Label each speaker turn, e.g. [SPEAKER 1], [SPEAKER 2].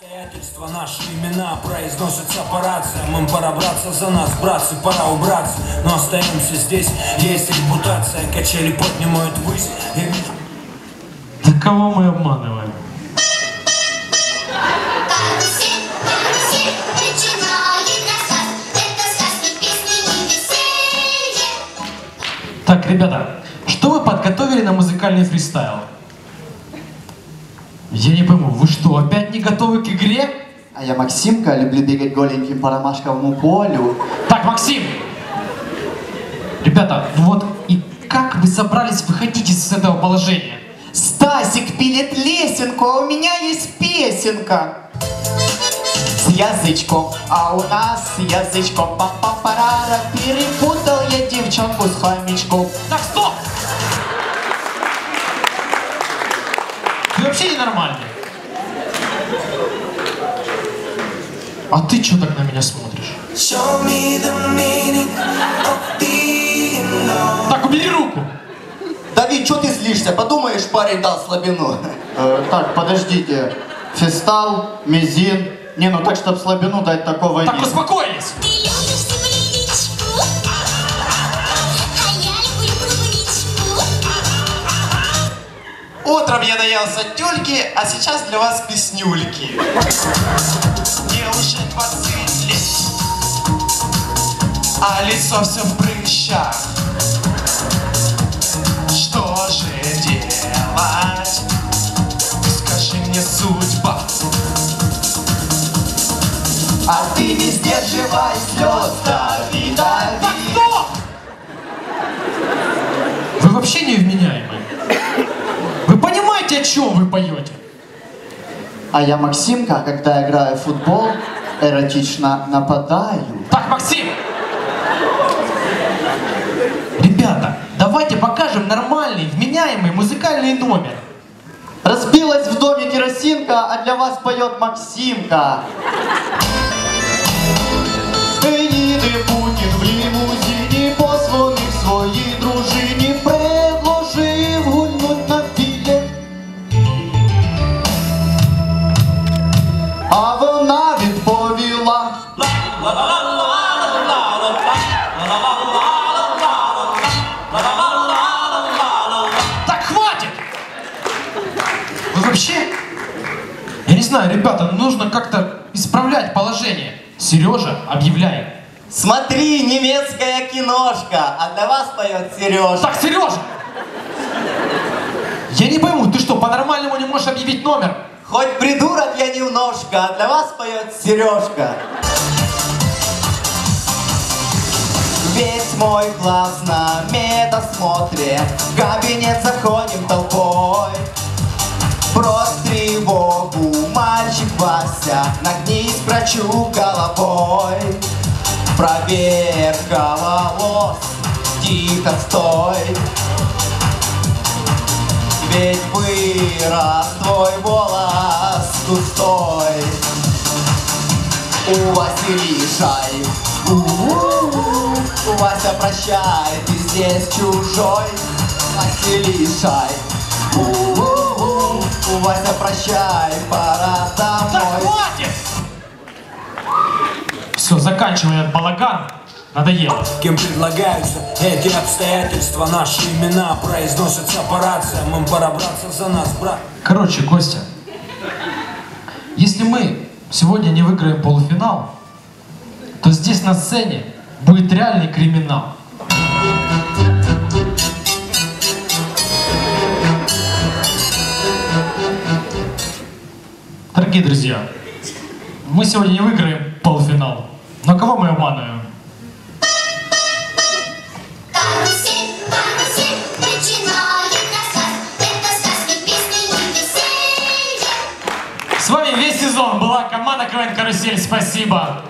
[SPEAKER 1] Обстоятельства, наши имена произносятся по рациям Им пора браться за нас, братцы, пора убраться Но остаемся здесь, есть репутация Качели поднимают высь Я вижу
[SPEAKER 2] Да кого мы обманываем?
[SPEAKER 3] И.
[SPEAKER 2] Так, ребята, что вы подготовили на музыкальный фристайл? Я не пойму, вы что, опять не готовы к игре?
[SPEAKER 4] А я Максимка, люблю бегать голеньким по ромашковому полю.
[SPEAKER 2] Так, Максим! Ребята, ну вот и как вы собрались выходить из этого положения?
[SPEAKER 4] Стасик пилит лесенку, а у меня есть песенка. С язычком, а у нас с язычком папа-парара Перепутал я девчонку с хомячком
[SPEAKER 2] Так, стоп! Вообще ненормальный. А ты что так на меня смотришь? Так, убери руку!
[SPEAKER 4] Давид, что ты злишься? Подумаешь, парень дал слабину. Э, так, подождите. Фистал, мизин. Не, ну так, чтобы слабину дать такого
[SPEAKER 2] Так,
[SPEAKER 4] нет.
[SPEAKER 2] успокоились!
[SPEAKER 5] Утром я наелся тюльки, а сейчас для вас песнюльки. Мне уже двадцать лет, а лицо все в прыщах. Что же делать? Скажи мне, судьба.
[SPEAKER 4] А ты не сдерживай слез, Давид.
[SPEAKER 2] Стоп! Вы вообще невменяемые. Чем вы поете?
[SPEAKER 4] А я Максимка, когда играю в футбол, эротично нападаю.
[SPEAKER 2] Так, Максим! Ребята, давайте покажем нормальный, вменяемый музыкальный номер.
[SPEAKER 4] Разбилась в доме керосинка, а для вас поет Максимка. Їде Путін в
[SPEAKER 2] знаю, ребята, нужно как-то исправлять положение. Сережа, объявляй.
[SPEAKER 4] Смотри, немецкая киношка, а для вас поет Сережа.
[SPEAKER 2] Так, Сережа! Я не пойму, ты что, по-нормальному не можешь объявить номер?
[SPEAKER 4] Хоть придурок я немножко, а для вас поет Сережка. Весь мой класс на медосмотре, в кабинет заходим толпой. Вася, нагнись к врачу головой. Проверка волос, тихо стой. Ведь вырос твой волос густой У Василишай У-у-у. Вася, прощай, ты здесь чужой Василишай У-у-у. Вася, прощай, пора домой
[SPEAKER 2] хватит! Все, заканчивай этот балаган. Надоело.
[SPEAKER 1] Кем предлагаются эти обстоятельства Наши имена произносятся по рациям Им пора браться за нас, брат
[SPEAKER 2] Короче, Костя, если мы сегодня не выиграем полуфинал, то здесь на сцене будет реальный криминал. Дорогие друзья, мы сегодня не выиграем полуфинал. Но кого мы обманываем? С вами весь сезон была команда КВН Карусель. Спасибо.